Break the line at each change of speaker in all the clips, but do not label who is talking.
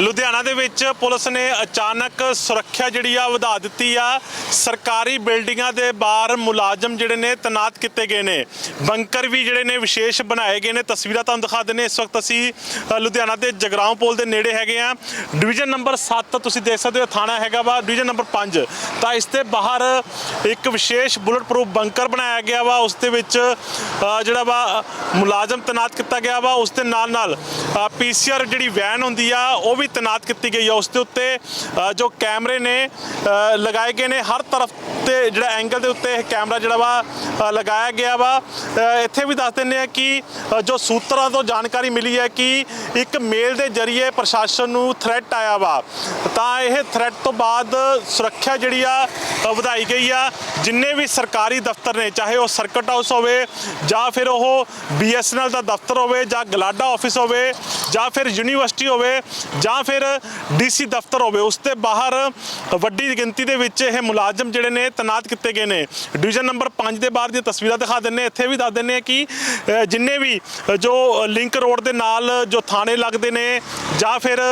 ਲੁਧਿਆਣਾ ਦੇ ਵਿੱਚ ਪੁਲਿਸ ਨੇ ਅਚਾਨਕ ਸੁਰੱਖਿਆ ਜਿਹੜੀ ਆ ਵਧਾ ਦਿੱਤੀ ਆ। ਸਰਕਾਰੀ ਬਿਲਡਿੰਗਾਂ ਦੇ ਬਾਹਰ ਮੁਲਾਜ਼ਮ ਜਿਹੜੇ ਨੇ ਤੈਨਾਤ ਕੀਤੇ ਗਏ ਨੇ। ਬੰਕਰ ਵੀ ਜਿਹੜੇ ਨੇ ਵਿਸ਼ੇਸ਼ ਬਣਾਏ ਗਏ ਨੇ। ਤਸਵੀਰਾਂ ਤੁਹਾਨੂੰ ਦਿਖਾ ਦਿੰਨੇ ਇਸ ਵਕਤ ਅਸੀਂ ਲੁਧਿਆਣਾ ਦੇ ਜਗਰਾਉਂ ਪੁਲ ਦੇ ਨੇੜੇ ਹੈਗੇ ਆ ਡਿਵੀਜ਼ਨ ਨੰਬਰ 7 ਤੁਸੀਂ ਦੇਖ ਸਕਦੇ ਹੋ, ਥਾਣਾ ਹੈਗਾ ਵਾ ਡਿਵੀਜ਼ਨ ਨੰਬਰ 5 ਤਾਂ ਇਸ ਦੇ ਬਾਹਰ ਇੱਕ ਵਿਸ਼ੇਸ਼ ਬੁਲਟ ਪ੍ਰੂਫ ਬੰਕਰ ਬਣਾਇਆ ਗਿਆ ਵਾ। ਉਸ ਦੇ ਵਿੱਚ ਜਿਹੜਾ ਵਾ ਮੁਲਾਜ਼ਮ ਤੈਨਾਤ ਕੀਤਾ ਗਿਆ ਵਾ। ਉਸ ਦੇ ਨਾਲ ਨਾਲ ਪੀਸੀਆਰ ਜਿਹੜੀ ਵੈਨ ਹੁੰਦੀ ਆ, ਉਹ ਵੀ ਤੈਨਾਤ ਕੀਤੀ ਗਈ ਆ ਉਸ ਦੇ ਉੱਤੇ ਜੋ ਕੈਮਰੇ ਨੇ ਲਗਾਏ ਗਏ ਨੇ, ਹਰ ਤਰਫ ਤੇ ਜਿਹੜਾ ਐਂਗਲ ਦੇ ਉੱਤੇ ਇਹ ਕੈਮਰਾ ਜਿਹੜਾ ਵਾ ਲਗਾਇਆ ਗਿਆ ਵਾ। ਇੱਥੇ ਵੀ ਦੱਸ ਦਿੰਦੇ ਆ ਕਿ ਜੋ ਸੂਤਰਾਂ ਤੋਂ ਜਾਣਕਾਰੀ ਮਿਲੀ ਹੈ ਕਿ ਇੱਕ ਮੇਲ ਦੇ ਜ਼ਰੀਏ ਪ੍ਰਸ਼ਾਸਨ ਨੂੰ ਥ੍ਰੈਟ ਆਇਆ ਵਾ। ਤਾਂ ਇਹ ਥ੍ਰੈਟ ਤੋਂ ਬਾਅਦ ਸੁਰੱਖਿਆ ਜਿਹੜੀ ਆ ਵਧਾਈ ਗਈ ਆ। ਜਿੰਨੇ ਵੀ ਸਰਕਾਰੀ ਦਫ਼ਤਰ ਨੇ, ਚਾਹੇ ਉਹ ਸਰਕਟ ਹਾਊਸ ਹੋਵੇ ਜਾਂ ਫਿਰ ਉਹ ਬੀਐਸਐਨਐਲ ਦਾ ਦਫ਼ਤਰ ਹੋਵੇ ਜਾਂ ਗਲਾਡਾ ਆਫਿਸ ਹੋਵੇ ਜਾਂ ਫਿਰ ਯੂਨੀਵਰਸਿਟੀ ਹੋਵੇ ਜਾਂ ਫਿਰ ਡੀਸੀ ਦਫ਼ਤਰ ਹੋਵੇ, ਉਸ ਦੇ ਬਾਹਰ ਵੱਡੀ ਗਿਣਤੀ ਦੇ ਵਿੱਚ ਇਹ ਮੁਲਾਜ਼ਮ ਜਿਹੜੇ ਨੇ ਤੈਨਾਤ ਕੀਤੇ ਗਏ ਨੇ। ਡਿਵੀਜ਼ਨ ਨੰਬਰ 5 ਦੇ ਬਾਹਰ ਦੀਆਂ ਤਸਵੀਰਾਂ ਦਿਖਾ ਦਿੰਨੇ ਇੱਥੇ ਵੀ ਦੱਸ ਦਿੰਨੇ ਆ ਕਿ ਜਿੰਨੇ ਵੀ ਜੋ ਲਿੰਕ ਰੋਡ ਦੇ ਨਾਲ ਜੋ ਥਾਣੇ ਲੱਗਦੇ ਨੇ ਜਾਂ ਫਿਰ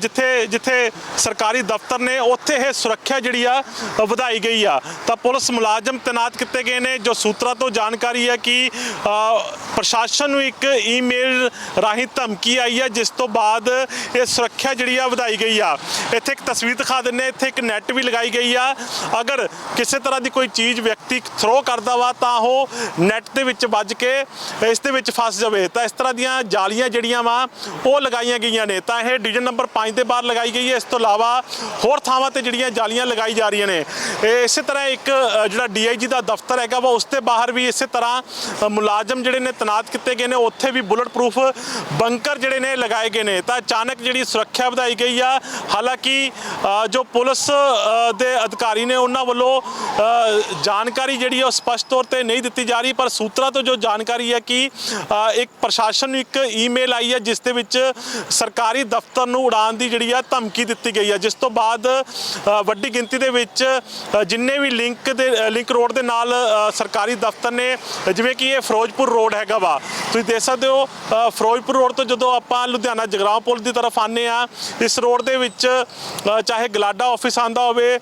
ਜਿੱਥੇ ਜਿੱਥੇ ਸਰਕਾਰੀ ਦਫ਼ਤਰ ਨੇ, ਉੱਥੇ ਇਹ ਸੁਰੱਖਿਆ ਜਿਹੜੀ ਆ ਵਧਾਈ ਗਈ ਆ। ਤਾਂ ਪੁਲਿਸ ਮੁਲਾਜ਼ਮ ਤੈਨਾਤ ਕੀਤੇ ਗਏ ਨੇ, ਜੋ ਸੂਤਰਾਂ ਤੋਂ ਜਾਣਕਾਰੀ ਹੈ ਕਿ ਪ੍ਰਸ਼ਾਸਨ ਨੂੰ ਇੱਕ ਈਮੇਲ ਰਾਹੀਂ ਧਮਕੀ ਆਈ ਹੈ, ਜਿਸ ਤੋਂ ਬਾਅਦ ਇਹ ਸੁਰੱਖਿਆ ਜਿਹੜੀ ਆ ਵਧਾਈ ਗਈ ਆ। ਇੱਥੇ ਇੱਕ ਤਸਵੀਰ ਦਿਖਾ ਦਿੰਨੇ ਇੱਥੇ ਇੱਕ ਨੈਟ ਵੀ ਲਗਾਈ ਗਈ ਆ। ਅਗਰ ਕਿਸੇ ਤਰ੍ਹਾਂ ਦੀ ਕੋਈ ਚੀਜ਼ ਵਿਅਕਤੀ ਥਰੋ ਕਰਦਾ ਵਾ ਤਾਂ ਉਹ ਨੈਟ ਦੇ ਵਿੱਚ ਵੱਜ ਕੇ ਇਸ ਦੇ ਵਿੱਚ ਫਸ ਜਾਵੇ। ਤਾਂ ਇਸ ਤਰ੍ਹਾਂ ਦੀਆਂ ਜਾਲੀਆਂ ਜਿਹੜੀਆਂ ਵਾ ਉਹ ਲਗਾਈਆਂ ਗਈਆਂ ਨੇ। ਤਾਂ ਇਹ ਡਿਵੀਜ਼ਨ ਨੰਬਰ 5 ਦੇ ਬਾਹਰ ਲਗਾਈ ਗਈ ਹੈ। ਇਸ ਤੋਂ ਇਲਾਵਾ ਹੋਰ ਥਾਵਾਂ ਤੇ ਜਿਹੜੀਆਂ ਜਾਲੀਆਂ ਲਗਾਈ ਜਾ ਰਹੀਆਂ ਨੇ। ਇਹ ਇਸੇ ਤਰ੍ਹਾਂ ਇੱਕ ਅ, ਜਿਹੜਾ ਡੀਆਈਜੀ ਦਾ ਦਫ਼ਤਰ ਹੈਗਾ ਵਾ ਉਸ ਦੇ ਬਾਹਰ ਵੀ ਇਸੇ ਤਰ੍ਹਾਂ ਮੁਲਾਜ਼ਮ ਜਿਹੜੇ ਨੇ ਤੈਨਾਤ ਕੀਤੇ ਗਏ ਨੇ। ਉੱਥੇ ਵੀ ਬੁਲਟ ਪ੍ਰੂਫ ਬੰਕਰ ਜਿਹੜੇ ਨੇ ਲਗਾਏ ਗਏ ਨੇ। ਤਾਂ ਅਚਾਨਕ ਜਿਹੜੀ ਸੁਰੱਖਿਆ ਵਧਾਈ ਗਈ ਆ। ਹਾਲਾਂਕਿ ਜੋ ਪੁਲਿਸ ਦੇ ਅਧਿਕਾਰੀ ਨੇ ਉਹਨਾਂ ਵੱਲੋਂ ਜਾਣਕਾਰੀ ਜਿਹੜੀ ਆ ਉਹ ਸਪਸ਼ਟ ਤੌਰ ਤੇ ਨਹੀਂ ਦਿੱਤੀ ਜਾ ਰਹੀ, ਪਰ ਸੂਤਰਾਂ ਤੋਂ ਜੋ ਜਾਣਕਾਰੀ ਹੈ ਕਿ ਇੱਕ ਪ੍ਰਸ਼ਾਸਨ ਨੂੰ ਇੱਕ ਈਮੇਲ ਆਈ ਹੈ, ਜਿਸ ਦੇ ਵਿੱਚ ਸਰਕਾਰੀ ਦਫ਼ਤਰ ਨੂੰ ਉਡਾਉਣ ਦੀ ਜਿਹੜੀ ਆ ਧਮਕੀ ਦਿੱਤੀ ਗਈ ਹੈ ਜਿਸ ਤੋਂ ਬਾਅਦ ਵੱਡੀ ਗਿਣਤੀ ਦੇ ਵਿੱਚ ਜਿੰਨੇ ਵੀ ਲਿੰਕ ਦੇ ਲਿੰਕ ਰੋਡ ਦੇ ਨਾਲ ਸਰਕਾਰੀ ਦਫ਼ਤਰ ਨੇ, ਜਿਵੇਂ ਕਿ ਇਹ ਫਿਰੋਜ਼ਪੁਰ ਰੋਡ ਹੈਗਾ ਵਾ। ਤੁਸੀਂ ਦੇਖ ਸਕਦੇ ਹੋ ਫਿਰੋਜ਼ਪੁਰ ਰੋਡ ਤੋਂ ਜਦੋਂ ਆਪਾਂ ਲੁਧਿਆਣਾ ਜਗਰਾਉਂ ਪੁਲ ਦੀ ਤਰਫ ਆਨੇ ਆ। ਇਸ ਰੋਡ ਦੇ ਵਿੱਚ ਚਾਹੇ ਗਲਾਡਾ ਆਫਿਸ ਆਂਦਾ ਹੋਵੇ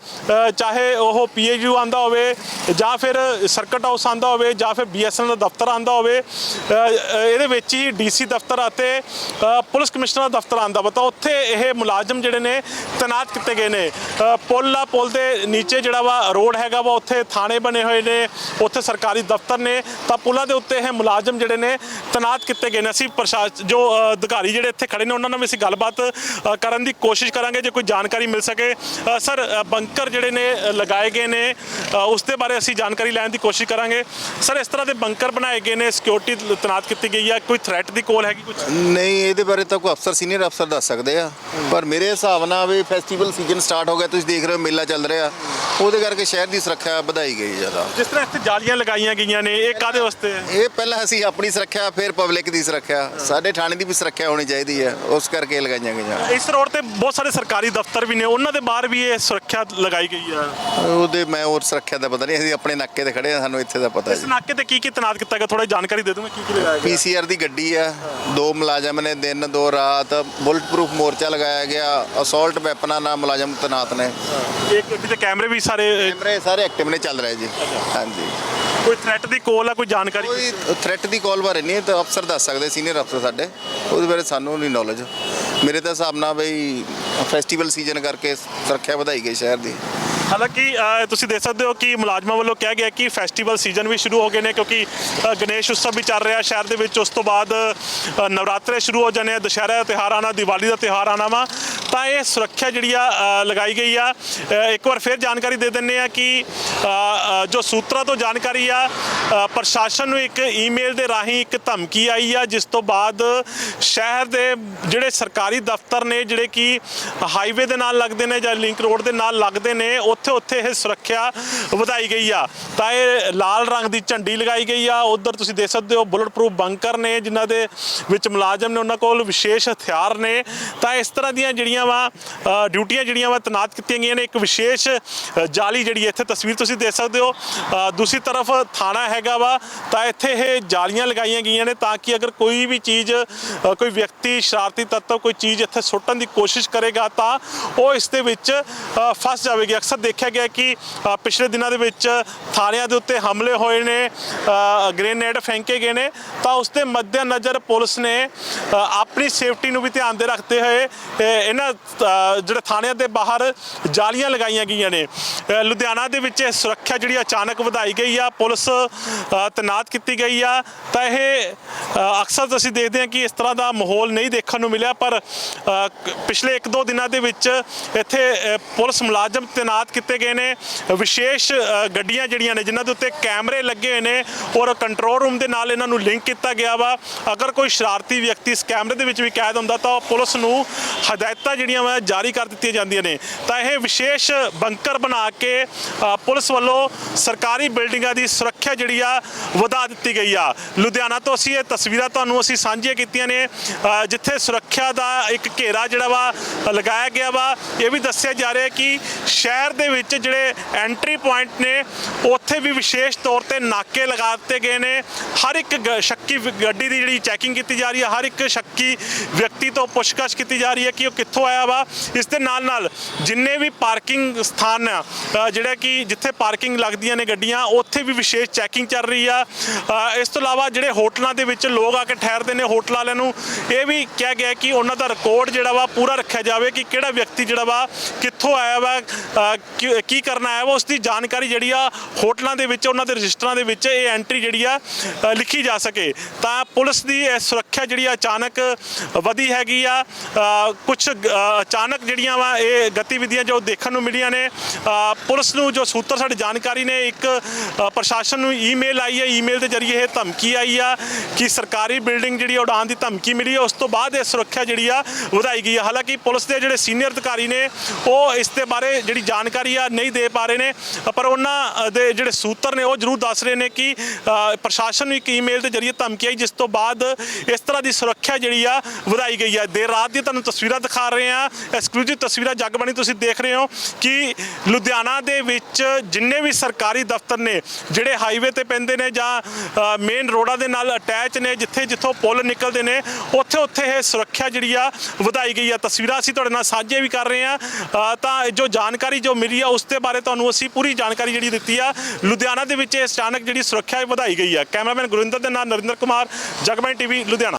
ਚਾਹੇ ਉਹ ਪੀਏਯੂ ਆਂਦਾ ਹੋਵੇ, ਜਾਂ ਫਿਰ ਸਰਕਟ ਹਾਊਸ ਆਂਦਾ ਹੋਵੇ, ਜਾਂ ਫਿਰ ਬੀਐਸਐਨਐਲ ਦਾ ਦਫ਼ਤਰ ਆਂਦਾ ਹੋਵੇ ਇਹਦੇ ਵਿੱਚ ਹੀ ਡੀਸੀ ਦਫ਼ਤਰ ਅਤੇ ਪੁਲਿਸ ਕਮਿਸ਼ਨਰ ਦਾ ਦਫ਼ਤਰ ਆਂਦਾ। ਵਾ ਤਾਂ ਉੱਥੇ ਇਹ ਮੁਲਾਜ਼ਮ ਜਿਹੜੇ ਨੇ, ਤੈਨਾਤ ਕੀਤੇ ਗਏ ਨੇ। ਪੁਲ ਆ, ਪੁਲ ਦੇ ਨੀਚੇ ਜਿਹੜਾ ਵਾ ਰੋਡ ਹੈਗਾ ਵਾ, ਉੱਥੇ ਥਾਣੇ ਬਣੇ ਹੋਏ ਨੇ, ਉੱਥੇ ਸਰਕਾਰੀ ਦਫ਼ਤਰ ਨੇ, ਤਾਂ ਪੁਲਾਂ ਦੇ ਉੱਤੇ ਇਹ ਮੁਲਾਜ਼ਮ ਜਿਹੜੇ ਨੇ ਤੈਨਾਤ ਕੀਤੇ ਗਏ ਨੇ। ਅਸੀਂ ਪ੍ਰਸ਼ਾਸਨ ਜੋ ਅਧਿਕਾਰੀ ਜਿਹੜੇ ਇੱਥੇ ਖੜੇ ਨੇ, ਉਹਨਾਂ ਨਾਲ ਵੀ ਅਸੀਂ ਗੱਲਬਾਤ ਅ, ਕਰਨ ਦੀ ਕੋਸ਼ਿਸ਼ ਕਰਾਂਗੇ ਜੇ ਕੋਈ ਜਾਣਕਾਰੀ ਮਿਲ ਸਕੇ। ਅ, ਸਰ ਅ, ਬੰਕਰ ਜਿਹੜੇ ਨੇ ਅ, ਲਗਾਏ ਗਏ ਨੇ ਅ, ਉਸ ਦੇ ਬਾਰੇ ਅਸੀਂ ਜਾਣਕਾਰੀ ਲੈਣ ਦੀ ਕੋਸ਼ਿਸ਼ ਕਰਾਂਗੇ। ਸਰ ਇਸ ਤਰ੍ਹਾਂ ਦੇ ਬੰਕਰ ਬਣਾਏ ਗਏ ਨੇ ਸਿਕਿਉਰਿਟੀ ਤੈਨਾਤ ਕੀਤੀ ਗਈ ਹੈ ਕੋਈ ਥ੍ਰੈਟ ਦੀ ਕੋਲ ਹੈਗੀ ਕੁਝ
ਨਹੀਂ ਇਹਦੇ ਬਾਰੇ ਤਾਂ ਕੋਈ ਅਫਸਰ ਸੀਨੀਅਰ ਅਫਸਰ ਦੱਸ ਸਕਦੇ ਆ। ਪਰ ਮੇਰੇ ਹਿਸਾਬ ਨਾਲ ਵੀ ਫੈਸਟੀਵਲ ਸੀਜ਼ਨ ਸਟਾਰਟ ਹੋ ਗਿਆ ਤੁਸੀਂ ਦੇਖ ਰਹੇ ਹੋ ਮੇਲਾ ਚੱਲ ਰਿਹਾ। ਉਹਦੇ ਕਰਕੇ ਸ਼ਹਿਰ ਦੀ ਸੁਰੱਖਿਆ ਵਧਾਈ ਗਈ ਜ਼ਿਆਦਾ।
ਜਿਸ ਤਰ੍ਹਾਂ ਇੱਥੇ ਜਾਲੀਆਂ ਲਗਾਈਆਂ ਗਈਆਂ ਨੇ ਇਹ ਕਾਦੇ ਵਾਸਤੇ? ਹੈ
ਇਹ ਪਹਿਲਾਂ ਅਸੀਂ ਆਪਣੀ ਸੁਰੱਖਿਆ ਫਿਰ ਪਬਲਿਕ ਦੀ ਸੁਰੱਖਿਆ। ਸਾਡੇ ਥਾਣੇ ਦੀ ਵੀ ਸੁਰੱਖਿਆ ਹੋਣੀ ਚਾਹੀਦੀ ਹੈ ਉਸ ਕਰਕੇ ਲਗਾਈਆਂ ਗਈਆਂ।
ਇਸ ਰੋਡ ਤੇ ਬਹੁਤ ਸਾਰੇ ਸਰਕਾਰੀ ਦਫ਼ਤਰ ਵੀ ਨੇ ਉਹਨਾਂ ਦੇ ਬਾਹਰ ਵੀ ਇਹ ਸੁਰੱਖਿਆ ਲਗਾਈ ਗਈ ਆ
ਉਹਦੇ ਮੈਂ ਹੋਰ ਸੁਰੱਖਿਆ ਦਾ ਪਤਾ ਨਹੀਂ ਅਸੀਂ ਆਪਣੇ ਨਾਕੇ ਤੇ ਖੜੇ ਆ ਸਾਨੂੰ ਇੱਥੇ ਦਾ ਪਤਾ
ਇਸ
ਜੀ।
ਨਾਕੇ ਤੇ ਕੀ ਕੀ ਤੈਨਾਤ ਕੀਤਾ ਗਿਆ? ਥੋੜਾ ਜਾਣਕਾਰੀ ਦੇ ਦੂੰਗਾ ਕੀ ਕੀ ਲਗਾਇਆ ਗਿਆ?
ਪੀਸੀਆਰ ਦੀ ਗੱਡੀ ਆ ਦੋ ਮੁਲਾਜ਼ਮ ਨੇ ਦਿਨ ਦੋ ਰਾਤ ਬੁਲਟ ਪ੍ਰੂਫ ਮੋਰਚਾ ਲਗਾਇਆ ਗਿਆ ਅਸੌਲਟ ਵੈਪਨਾਂ ਨਾਲ ਮੁਲਾਜ਼ਮ ਤੈਨਾਤ ਨੇ।
ਇੱਕ ਇੱਕ ਤੇ ਕੈਮਰੇ ਵੀ ਸਾਰੇ ਅਹ,
ਕੈਮਰੇ ਸਾਰੇ ਐਕਟਿਵ ਨੇ ਚੱਲ ਰਹੇ ਜੀ। ਹਾਂਜੀ।
ਕੋਈ ਥ੍ਰੈਟ ਦੀ ਕੋਲ ਆ ਕੋਈ ਜਾਣਕਾਰੀ?
ਕੋਈ ਥ੍ਰੈਟ ਦੀ ਕਾਲ ਬਾਰੇ ਨਹੀਂ ਤਾਂ ਅਫਸਰ ਦੱਸ ਸਕਦੇ ਸੀਨੀਅਰ ਅਫਸਰ ਸਾਡੇ। ਉਹਦੇ ਬਾਰੇ ਸਾਨੂੰ ਨਹੀਂ ਨੌਲੇਜ ਮੇਰੇ ਤਾਂ ਹਿਸਾਬ ਨਾਲ ਬਈ ਫੈਸਟੀਵਲ ਸੀਜ਼ਨ ਕਰਕੇ ਸੁਰੱਖਿਆ ਵਧਾਈ ਗਈ ਸ਼ਹਿਰ ਦੀ।
ਹਾਲਾਂਕਿ ਤੁਸੀਂ ਦੇਖ ਸਕਦੇ ਹੋ ਕਿ ਮੁਲਾਜ਼ਮਾਂ ਵੱਲੋਂ ਕਿਹਾ ਗਿਆ ਕਿ ਫੈਸਟੀਵਲ ਸੀਜ਼ਨ ਵੀ ਸ਼ੁਰੂ ਹੋ ਗਏ ਨੇ ਕਿਉਂਕਿ ਗਣੇਸ਼ ਉਤਸਵ ਵੀ ਚੱਲ ਰਿਹਾ ਸ਼ਹਿਰ ਦੇ ਵਿੱਚ। ਉਸ ਤੋਂ ਬਾਅਦ ਨਵਰਾਤਰੇ ਸ਼ੁਰੂ ਹੋ ਜਾਣੇ ਆ ਦੁਸ਼ਹਿਰਾ ਦਾ ਤਿਉਹਾਰ ਆਣਾ ਦੀਵਾਲੀ ਦਾ ਤਿਉਹਾਰ ਆਣਾ ਵਾ। ਤਾਂ ਇਹ ਸੁਰੱਖਿਆ ਜਿਹੜੀ ਆ ਲਗਾਈ ਗਈ ਆ। ਇੱਕ ਵਾਰ ਫਿਰ ਜਾਣਕਾਰੀ ਦੇ ਦਿੰਨੇ ਆ ਕਿ ਜੋ ਸੂਤਰਾਂ ਤੋਂ ਜਾਣਕਾਰੀ ਆ ਪ੍ਰਸ਼ਾਸਨ ਨੂੰ ਇੱਕ ਈਮੇਲ ਦੇ ਰਾਹੀਂ ਇੱਕ ਧਮਕੀ ਆਈ ਆ, ਜਿਸ ਤੋਂ ਬਾਅਦ ਸ਼ਹਿਰ ਦੇ ਜਿਹੜੇ ਸਰਕਾਰੀ ਦਫ਼ਤਰ ਨੇ, ਜਿਹੜੇ ਕਿ ਹਾਈਵੇ ਦੇ ਨਾਲ ਲੱਗਦੇ ਨੇ ਜਾਂ ਲਿੰਕ ਰੋਡ ਦੇ ਨਾਲ ਲੱਗਦੇ ਨੇ ਉੱਥੇ ਉੱਥੇ ਇਹ ਸੁਰੱਖਿਆ ਵਧਾਈ ਗਈ ਆ। ਤਾਂ ਇਹ ਲਾਲ ਰੰਗ ਦੀ ਝੰਡੀ ਲਗਾਈ ਗਈ ਆ। ਉਧਰ ਤੁਸੀਂ ਦੇਖ ਸਕਦੇ ਹੋ ਬੁਲਟ ਪ੍ਰੂਫ ਬੰਕਰ ਨੇ, ਜਿਨ੍ਹਾਂ ਦੇ ਵਿੱਚ ਮੁਲਾਜ਼ਮ ਨੇ, ਉਹਨਾਂ ਕੋਲ ਵਿਸ਼ੇਸ਼ ਹਥਿਆਰ ਨੇ। ਤਾਂ ਇਸ ਤਰ੍ਹਾਂ ਦੀਆਂ ਜਿਹੜੀਆਂ ਵਾ ਡਿਊਟੀਆਂ ਜਿਹੜੀਆਂ ਵਾ, ਤੈਨਾਤ ਕੀਤੀਆਂ ਗਈਆਂ ਨੇ। ਇੱਕ ਵਿਸ਼ੇਸ਼ ਜਾਲੀ ਜਿਹੜੀ ਇੱਥੇ ਤਸਵੀਰ ਤੁਸੀਂ ਦੇਖ ਸਕਦੇ ਹੋ। ਦੂਸਰੀ ਤਰਫ ਥਾਣਾ ਹੈ ਹੈਗਾ ਵਾ ਤਾਂ ਇੱਥੇ ਇਹ ਜਾਲੀਆਂ ਲਗਾਈਆਂ ਗਈਆਂ ਨੇ ਤਾਂ ਕਿ ਅਗਰ ਕੋਈ ਵੀ ਚੀਜ਼ ਅ, ਕੋਈ ਵਿਅਕਤੀ ਸ਼ਰਾਰਤੀ ਤੱਤਵ ਕੋਈ ਚੀਜ਼ ਇੱਥੇ ਸੁੱਟਣ ਦੀ ਕੋਸ਼ਿਸ਼ ਕਰੇਗਾ ਤਾਂ ਉਹ ਇਸ ਦੇ ਵਿੱਚ ਅ, ਫਸ ਜਾਵੇਗੀ। ਅਕਸਰ ਦੇਖਿਆ ਗਿਆ ਕਿ ਅ, ਪਿਛਲੇ ਦਿਨਾਂ ਦੇ ਵਿੱਚ ਥਾਣਿਆਂ ਦੇ ਉੱਤੇ ਹਮਲੇ ਹੋਏ ਨੇ ਅ, ਗ੍ਰੇਨੇਡ ਫੈਂਕੇ ਗਏ ਨੇ ਤਾਂ ਉਸ ਦੇ ਮੱਦੇਨਜ਼ਰ ਪੁਲਿਸ ਨੇ ਅ, ਆਪਣੀ ਸੇਫਟੀ ਨੂੰ ਵੀ ਧਿਆਨ ਦੇ ਰੱਖਦੇ ਹੋਏ ਅ, ਇਹਨਾਂ ਅ, ਜਿਹੜੇ ਥਾਣਿਆਂ ਦੇ ਬਾਹਰ ਜਾਲੀਆਂ ਲਗਾਈਆਂ ਗਈਆਂ ਨੇ। ਅ, ਲੁਧਿਆਣਾ ਦੇ ਵਿੱਚ ਇਹ ਸੁਰੱਖਿਆ ਜਿਹੜੀ ਅਚਾਨਕ ਵਧਾਈ ਗਈ ਆ ਪੁਲਿਸ ਅ, ਤੈਨਾਤ ਕੀਤੀ ਗਈ ਆ। ਤਾਂ ਇਹ ਅਕਸਰ ਅਸੀਂ ਦੇਖਦੇ ਹਾਂ ਕਿ ਇਸ ਤਰ੍ਹਾਂ ਦਾ ਮਾਹੌਲ ਨਹੀਂ ਦੇਖਣ ਨੂੰ ਮਿਲਿਆ ਪਰ ਪਿਛਲੇ 1-2 ਦਿਨਾਂ ਦੇ ਵਿੱਚ ਇੱਥੇ ਪੁਲਿਸ ਮੁਲਾਜ਼ਮ ਤੈਨਾਤ ਕੀਤੇ ਗਏ ਨੇ। ਵਿਸ਼ੇਸ਼ ਗੱਡੀਆਂ ਜਿਹੜੀਆਂ ਨੇ ਜਿਨ੍ਹਾਂ ਦੇ ਉੱਤੇ ਕੈਮਰੇ ਲੱਗੇ ਹੋਏ ਨੇ ਔਰ ਕੰਟਰੋਲ ਰੂਮ ਦੇ ਨਾਲ ਇਹਨਾਂ ਨੂੰ ਲਿੰਕ ਕੀਤਾ ਗਿਆ ਵਾ। ਅਗਰ ਕੋਈ ਸ਼ਰਾਰਤੀ ਵਿਅਕਤੀ ਇਸ ਕੈਮਰੇ ਦੇ ਵਿੱਚ ਵੀ ਕੈਦ ਹੁੰਦਾ ਤਾਂ ਉਹ ਪੁਲਿਸ ਨੂੰ ਹਦਾਇਤਾਂ ਜਿਹੜੀਆਂ ਵਾ ਜਾਰੀ ਕਰ ਦਿੱਤੀਆਂ ਜਾਂਦੀਆਂ ਨੇ। ਤਾਂ ਇਹ ਵਿਸ਼ੇਸ਼ ਬੰਕਰ ਬਣਾ ਕੇ ਪੁਲਿਸ ਵੱਲੋਂ ਸਰਕਾਰੀ ਬਿਲਡਿੰਗਾਂ ਦੀ ਸੁਰੱਖਿਆ ਜਿਹੜੀ ਆ ਵਧਾ ਦਿੱਤੀ ਗਈ ਆ। ਲੁਧਿਆਣਾ ਤੋਂ ਅਸੀਂ ਇਹ ਤਸਵੀਰਾਂ ਤੁਹਾਨੂੰ ਅਸੀਂ ਸਾਂਝੀਆਂ ਕੀਤੀਆਂ ਨੇ ਜਿੱਥੇ ਸੁਰੱਖਿਆ ਦਾ ਇੱਕ ਘੇਰਾ ਜਿਹੜਾ ਵਾ ਲਗਾਇਆ ਗਿਆ ਵਾ ਇਹ ਵੀ ਦੱਸਿਆ ਜਾ ਰਿਹਾ ਕਿ ਸ਼ਹਿਰ ਦੇ ਵਿੱਚ ਜਿਹੜੇ ਐਂਟਰੀ ਪੁਆਇੰਟ ਨੇ ਉੱਥੇ ਵੀ ਵਿਸ਼ੇਸ਼ ਤੌਰ ਤੇ ਨਾਕੇ ਲਗਾ ਦਿੱਤੇ ਗਏ ਨੇ। ਹਰ ਇੱਕ ਗ- ਸ਼ੱਕੀ ਗੱਡੀ ਦੀ ਜਿਹੜੀ ਚੈਕਿੰਗ ਕੀਤੀ ਜਾ ਰਹੀ ਹੈ ਹਰ ਇੱਕ ਸ਼ੱਕੀ ਵਿਅਕਤੀ ਤੋਂ ਪੁੱਛਗਛ ਕੀਤੀ ਜਾ ਰਹੀ ਹੈ ਕਿ ਉਹ ਕਿੱਥੋਂ ਆਇਆ ਵਾ। ਇਸ ਦੇ ਨਾਲ ਨਾਲ ਜਿੰਨੇ ਵੀ ਪਾਰਕਿੰਗ ਸਥਾਨ ਆ ਅ, ਜਿਹੜਾ ਕਿ ਜਿੱਥੇ ਪਾਰਕਿੰਗ ਲੱਗਦੀਆਂ ਨੇ ਗੱਡੀਆਂ ਉੱਥੇ ਵੀ ਵਿਸ਼ੇਸ਼ ਚੈਕਿੰਗ ਚੱਲ ਰਹੀ ਆ। ਇਸ ਤੋਂ ਇਲਾਵਾ ਜਿਹੜੇ ਹੋਟਲਾਂ ਦੇ ਵਿੱਚ ਲੋਕ ਆ ਕੇ ਠਹਿਰਦੇ ਨੇ, ਹੋਟਲ ਵਾਲਿਆਂ ਨੂੰ ਇਹ ਵੀ ਕਿਹਾ ਗਿਆ ਕਿ ਉਹਨਾਂ ਦਾ ਰਿਕਾਰਡ ਜਿਹੜਾ ਵਾ ਪੂਰਾ ਰੱਖਿਆ ਜਾਵੇ ਕਿ ਕਿਹੜਾ ਵਿਅਕਤੀ ਜਿਹੜਾ ਵਾ ਕਿੱਥੋਂ ਆਇਆ ਵਾ ਕੀ- ਕਰਨਾ ਆਇਆ ਵਾ ਉਸ ਦੀ ਜਾਣਕਾਰੀ ਜਿਹੜੀ ਆ ਹੋਟਲਾਂ ਦੇ ਵਿੱਚ, ਉਹਨਾਂ ਦੇ ਰਜਿਸਟਰਾਂ ਦੇ ਵਿੱਚ ਇਹ ਐਂਟਰੀ ਜਿਹੜੀ ਆ ਲਿਖੀ ਜਾ ਸਕੇ। ਤਾਂ ਪੁਲਿਸ ਦੀ ਇਹ ਸੁਰੱਖਿਆ ਜਿਹੜੀ ਆ ਅਚਾਨਕ ਵਧੀ ਹੈਗੀ ਆ। ਕੁਝ ਅਚਾਨਕ ਜਿਹੜੀਆਂ ਵਾ ਇਹ ਗਤੀਵਿਧੀਆਂ ਜੋ ਦੇਖਣ ਨੂੰ ਮਿਲੀਆਂ ਨੇ ਪੁਲਿਸ ਨੂੰ ਜੋ ਸੂਤਰ ਸਾਡੀ ਜਾਣਕਾਰੀ ਨੇ, ਇੱਕ ਪ੍ਰਸ਼ਾਸਨ ਨੂੰ ਈ ਈਮੇਲ ਆਈ ਹੈ ਈਮੇਲ ਦੇ ਜ਼ਰੀਏ ਇਹ ਧਮਕੀ ਆਈ ਆ ਕਿ ਸਰਕਾਰੀ ਬਿਲਡਿੰਗ ਜਿਹੜੀ ਆ ਉਡਾਣ ਦੀ ਧਮਕੀ ਮਿਲੀ ਹੈ ਉਸ ਤੋਂ ਬਾਅਦ ਇਹ ਸੁਰੱਖਿਆ ਜਿਹੜੀ ਆ, ਵਧਾਈ ਗਈ ਆ। ਹਾਲਾਂਕਿ ਪੁਲਿਸ ਦੇ ਜਿਹੜੇ ਸੀਨੀਅਰ ਅਧਿਕਾਰੀ ਨੇ, ਉਹ ਇਸ ਦੇ ਬਾਰੇ ਜਿਹੜੀ ਜਾਣਕਾਰੀ ਆ, ਨਹੀਂ ਦੇ ਪਾ ਰਹੇ ਨੇ। ਪਰ ਉਹਨਾਂ ਦੇ ਜਿਹੜੇ ਸੂਤਰ ਨੇ, ਉਹ ਜ਼ਰੂਰ ਦੱਸ ਰਹੇ ਨੇ ਕਿ ਪ੍ਰਸ਼ਾਸਨ ਨੂੰ ਇੱਕ ਈਮੇਲ ਦੇ ਜ਼ਰੀਏ ਧਮਕੀ ਆਈ, ਜਿਸ ਤੋਂ ਬਾਅਦ ਇਸ ਤਰ੍ਹਾਂ ਦੀ ਸੁਰੱਖਿਆ ਜਿਹੜੀ ਆ, ਵਧਾਈ ਗਈ ਆ। ਦੇਰ ਰਾਤ ਦੀ ਤੁਹਾਨੂੰ ਤਸਵੀਰਾਂ ਦਿਖਾ ਰਹੇ ਆ। ਐਕਸਕਲੂਸਿਵ ਤਸਵੀਰਾਂ ਜਗਬਾਣੀ ਤੁਸੀਂ ਦੇਖ ਰਹੇ ਹੋ ਕਿ ਲੁਧਿਆਣਾ ਦੇ ਵਿੱਚ ਜਿੰਨੇ ਵੀ ਸਰਕਾਰੀ ਦਫ਼ਤਰ ਨੇ, ਜਿਹੜੇ ਹਾਈਵੇ ਤੇ ਪੈਂਦੇ ਨੇ ਜਾਂ ਮੇਨ ਰੋਡਾਂ ਦੇ ਨਾਲ ਅਟੈਚ ਨੇ, ਜਿੱਥੇ ਜਿੱਥੋਂ ਪੁਲ ਨਿਕਲਦੇ ਨੇ, ਉੱਥੇ ਉੱਥੇ ਇਹ ਸੁਰੱਖਿਆ ਜਿਹੜੀ ਆ ਵਧਾਈ ਗਈ ਆ। ਤਸਵੀਰਾਂ ਅਸੀਂ ਤੁਹਾਡੇ ਨਾਲ ਸਾਂਝੇ ਵੀ ਕਰ ਰਹੇ ਆ ਤਾਂ ਜੋ ਜਾਣਕਾਰੀ ਜੋ ਮਿਲੀ ਆ, ਉਸ ਦੇ ਬਾਰੇ ਤੁਹਾਨੂੰ ਅਸੀਂ ਪੂਰੀ ਜਾਣਕਾਰੀ ਜਿਹੜੀ ਦਿੱਤੀ ਆ, ਲੁਧਿਆਣਾ ਦੇ ਵਿੱਚ ਇਹ ਅਚਾਨਕ ਜਿਹੜੀ ਸੁਰੱਖਿਆ ਵਧਾਈ ਗਈ ਆ। ਕੈਮਰਾਮੈਨ ਗੁਰਿੰਦਰ ਦੇ ਨਾਲ ਨਰਿੰਦਰ ਕੁਮਾਰ ਜਗਬਾਣੀ ਟੀਵੀ, ਲੁਧਿਆਣਾ।